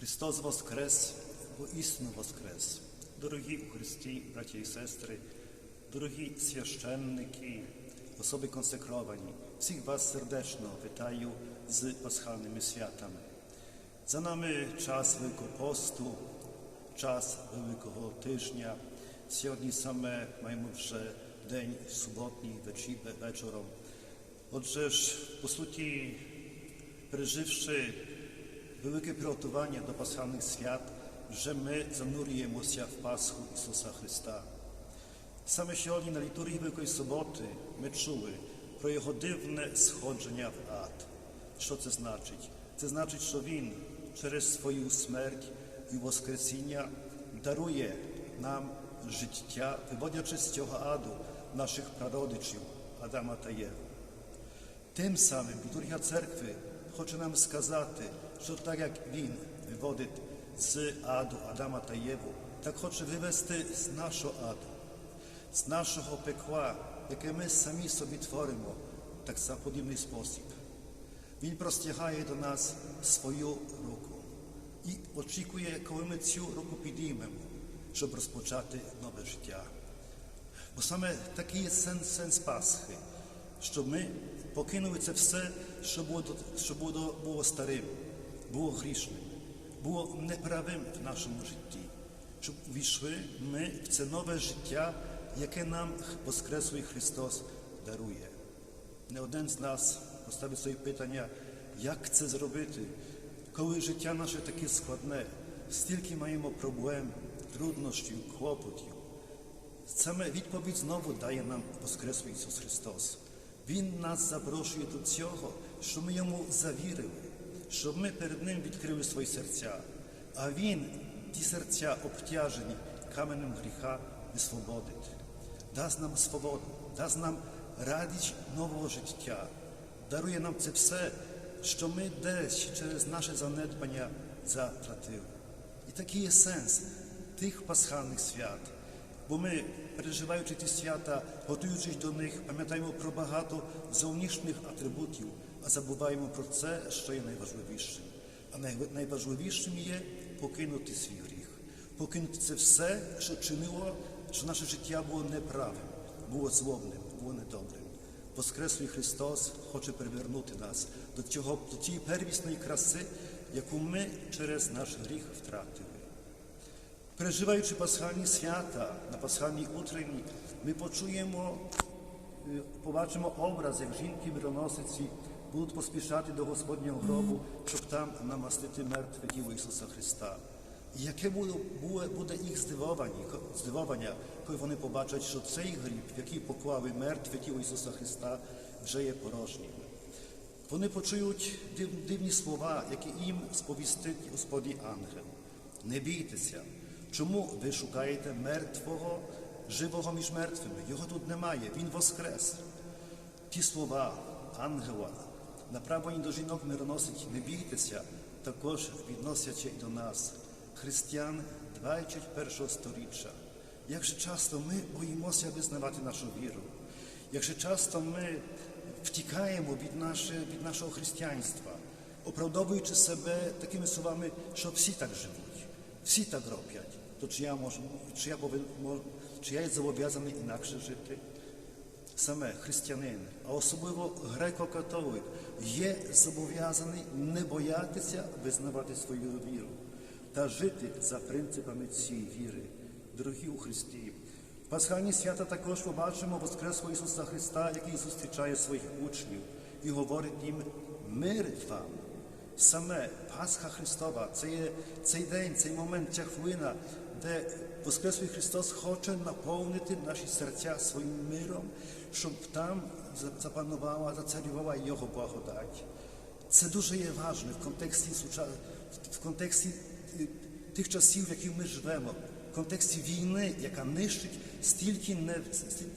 Христос Воскрес, бо істину Воскрес. Дорогі у Христі, браті і сестри, дорогі священники, особи консекровані, всіх вас сердечно вітаю з пасхальними святами. За нами час Великого посту, час Великого тижня. Сьогодні саме маємо вже день суботній вечі- вечором. Отже ж, по суті, переживши велике приготування до пасхальних свят, вже ми занурюємося в Пасху Ісуса Христа. Саме сьогодні на літургії Великої Суботи ми чули про Його дивне сходження в ад. Що це значить? Це значить, що Він через свою смерть і Воскресіння дарує нам життя, виводячи з цього аду наших прародичів Адама та Єви. Тим самим літургія церкви хоче нам сказати, що так як Він виводить з аду Адама та Єву, так хоче вивести з нашого аду, з нашого пекла, яке ми самі собі творимо, так само подібний спосіб. Він простягає до нас свою руку і очікує, коли ми цю руку підіймемо, щоб розпочати нове життя. Бо саме такий є сенс, сенс Пасхи, щоб ми покинули це все, що було, що було старим, було грішним, було неправим в нашому житті, щоб увійшли ми в це нове життя, яке нам Воскреслий Христос дарує. Не один з нас поставив собі питання, як це зробити, коли життя наше таке складне, стільки маємо проблем, труднощів, клопотів. Саме відповідь знову дає нам Воскреслий Ісус Христос. Він нас запрошує до цього, щоб ми йому завірили, щоб ми перед Ним відкрили свої серця. А Він ті серця обтяжені каменем гріха висвободить, дасть нам свободу, дасть нам радість нового життя, дарує нам це все, що ми десь через наше занедбання затратили. І такий є сенс тих пасхальних свят. Бо ми, переживаючи ті свята, готуючись до них, пам'ятаємо про багато зовнішніх атрибутів, а забуваємо про це, що є найважливішим. А найважливішим є покинути свій гріх, покинути це все, що чинило, що наше життя було неправим, було злобним, було недобрим. Воскреслий Христос хоче привернути нас до цього, до тієї первісної краси, яку ми через наш гріх втратили. Переживаючи пасхальні свята на пасхальній утренні, ми е, побачимо образ, як жінки мироносиці будуть поспішати до Господнього гробу, щоб там намастити мертве тіло Ісуса Христа. І яке буде, буде, їх здивування, коли вони побачать, що цей гріб, в який поклали мертве тіло Ісуса Христа, вже є порожнім. Вони почують див- дивні слова, які їм сповістить Господній ангел. Не бійтеся, чому ви шукаєте мертвого, живого між мертвими? Його тут немає, він воскрес. Ті слова ангела, направлені до жінок мироносить, не бійтеся, також відносяться і до нас, християн 21 сторіччя. Як же часто ми боїмося визнавати нашу віру, як же часто ми втікаємо від, наше, від нашого християнства, оправдовуючи себе такими словами, що всі так живуть, всі так роблять, то чи я можу, чи я повин, мож- чи я зобов'язаний інакше жити? Саме християнин, а особливо греко-католик, є зобов'язаний не боятися визнавати свою віру та жити за принципами цієї віри, дорогі у Христі. Пасхальні свята також побачимо Воскреслого Ісуса Христа, який зустрічає своїх учнів і говорить їм мир вам. Саме Пасха Христова це цей день, цей момент, ця хвилина, де Воскреслий Христос хоче наповнити наші серця своїм миром, щоб там запанувала, зацарювала Його благодать. Це дуже є важливо в контексті в контексті е, тих часів, в яких ми живемо, в контексті війни, яка нищить стільки, не,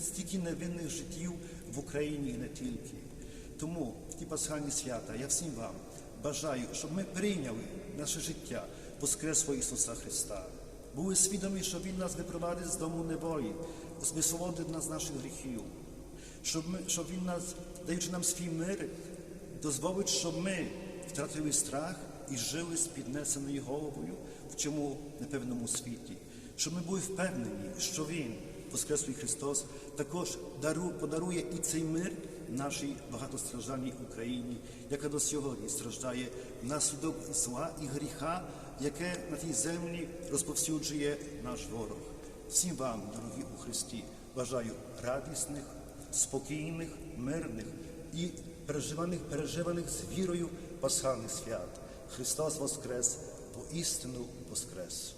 стільки невинних життів в Україні і не тільки. Тому ті пасхальні свята я всім вам бажаю, щоб ми прийняли наше життя Воскреслого Ісуса Христа. Були свідомі, що Він нас випровадить з дому неволі, висвободить нас з наших гріхів, щоб, ми, щоб Він нас, даючи нам свій мир, дозволить, щоб ми втратили страх і жили з піднесеною головою в цьому непевному світі, щоб ми були впевнені, що Він, Воскреслий Христос, також дару, подарує і цей мир нашій багатостраждальній Україні, яка до сьогодні страждає внаслідок зла і гріха, яке на тій землі розповсюджує наш ворог. Всім вам, дорогі у Христі, бажаю радісних, спокійних, мирних і переживаних, переживаних з вірою пасхальних свят. Христос Воскрес, поістину Воскрес!